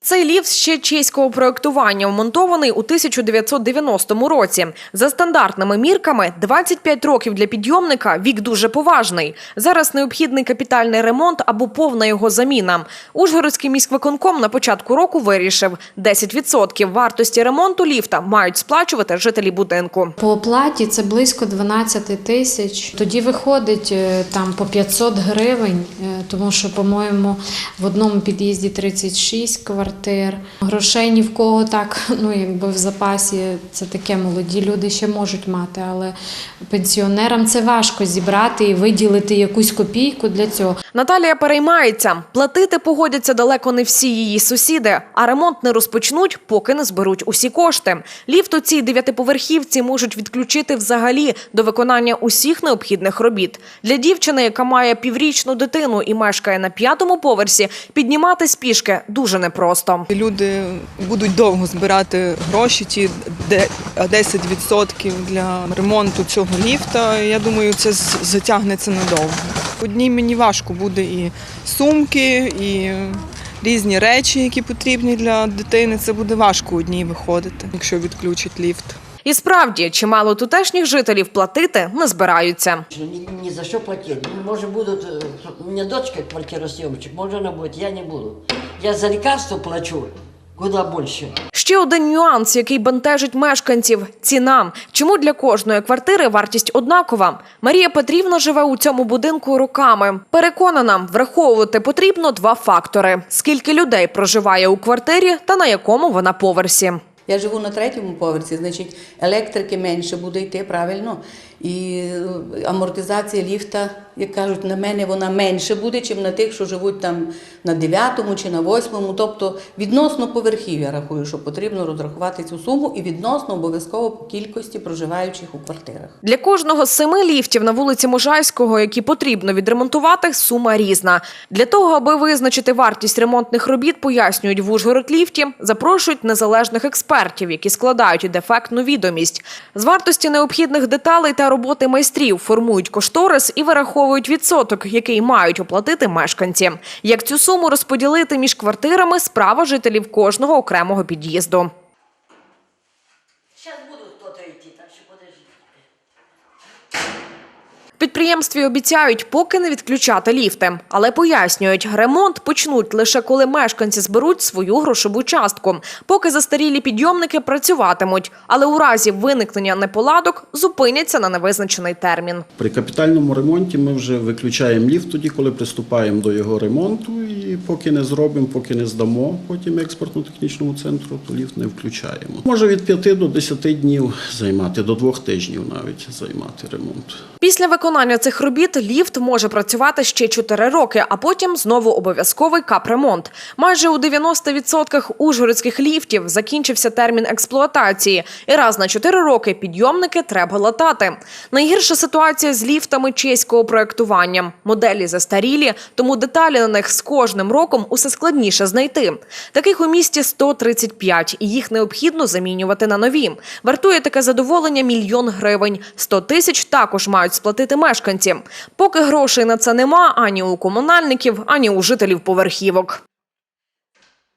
Цей ліфт ще чеського проєктування вмонтований у 1990 році. За стандартними мірками 25 років для підйомника – вік дуже поважний. Зараз необхідний капітальний ремонт або повна його заміна. Ужгородський міськвиконком на початку року вирішив – 10% вартості ремонту ліфта мають сплачувати жителі будинку. По оплаті це близько 12 тисяч. Тоді виходить е, там по 500 гривень, е, тому що, по-моєму, в одному під'їзді 36 квартир. Грошей ні в кого так, ну якби в запасі це таке молоді люди ще можуть мати, але пенсіонерам це важко зібрати і виділити якусь копійку для цього. Наталія переймається. Платити погодяться далеко не всі її сусіди, а ремонт не розпочнуть, поки не зберуть усі кошти. Ліфт у цій дев'ятиповерхівці можуть відключити взагалі до виконання усіх необхідних робіт. Для дівчини, яка має піврічну дитину і мешкає на п'ятому поверсі, підніматись пішки дуже непросто. Люди будуть довго збирати гроші, ті де- 10% для ремонту цього ліфта. Я думаю, це затягнеться надовго. Одній мені важко буде і сумки, і різні речі, які потрібні для дитини. Це буде важко одній виходити, якщо відключать ліфт. І справді, чимало тутешніх жителів платити не збираються. Что Ни, ни за что платить. Ну, Может, будут... э, У меня дочка квартиросъемщик, может, она будет, я не буду. Я за лекарства плачу куда больше. Ще один нюанс, який бентежить мешканців – ціна. Чому для кожної квартири вартість однакова? Марія Петрівна живе у цьому будинку роками. Переконана, враховувати потрібно два фактори: скільки людей проживає у квартирі та на якому вона поверсі. Я живу на третьому поверсі, значить електрики менше буде йти правильно. І е, амортизація ліфта, як кажуть, на мене вона менше буде, ніж на тих, що живуть там на дев'ятому чи на восьмому. Тобто відносно поверхів я рахую, що потрібно розрахувати цю суму і відносно обов'язково по кількості проживаючих у квартирах. Для кожного з семи ліфтів на вулиці Можайського, які потрібно відремонтувати, сума різна. Для того, аби визначити вартість ремонтних робіт, пояснюють в Ужгород-ліфті, запрошують незалежних експертів, які складають дефектну відомість. З вартості необхідних деталей та роботи майстрів формують кошторис і вираховують відсоток, який мають оплатити мешканці. Як цю суму розподілити між квартирами – справа жителів кожного окремого під'їзду. Зараз буду хто йти, так що подожди. Підприємстві обіцяють поки не відключати ліфти, але пояснюють, ремонт почнуть лише коли мешканці зберуть свою грошову частку. Поки застарілі підйомники працюватимуть, але у разі виникнення неполадок зупиняться на невизначений термін. При капітальному ремонті ми вже виключаємо ліфт тоді, коли приступаємо до його ремонту. І поки не зробимо, поки не здамо потім експортно-технічному центру, то ліфт не включаємо. Може від 5 до 10 днів займати, до 2 тижнів навіть займати ремонт. Після виконання цих робіт ліфт може працювати ще 4 роки, а потім знову обов'язковий капремонт. Майже у 90% ужгородських ліфтів закінчився термін експлуатації, і раз на 4 роки підйомники треба латати. Найгірша ситуація з ліфтами чеського проектування. Моделі застарілі, тому деталі на них з кожним роком усе складніше знайти. Таких у місті 135, і їх необхідно замінювати на нові. Вартує таке задоволення мільйон гривень. 100 тисяч також мають сплатити мешканці. Поки грошей на це нема ані у комунальників, ані у жителів поверхівок.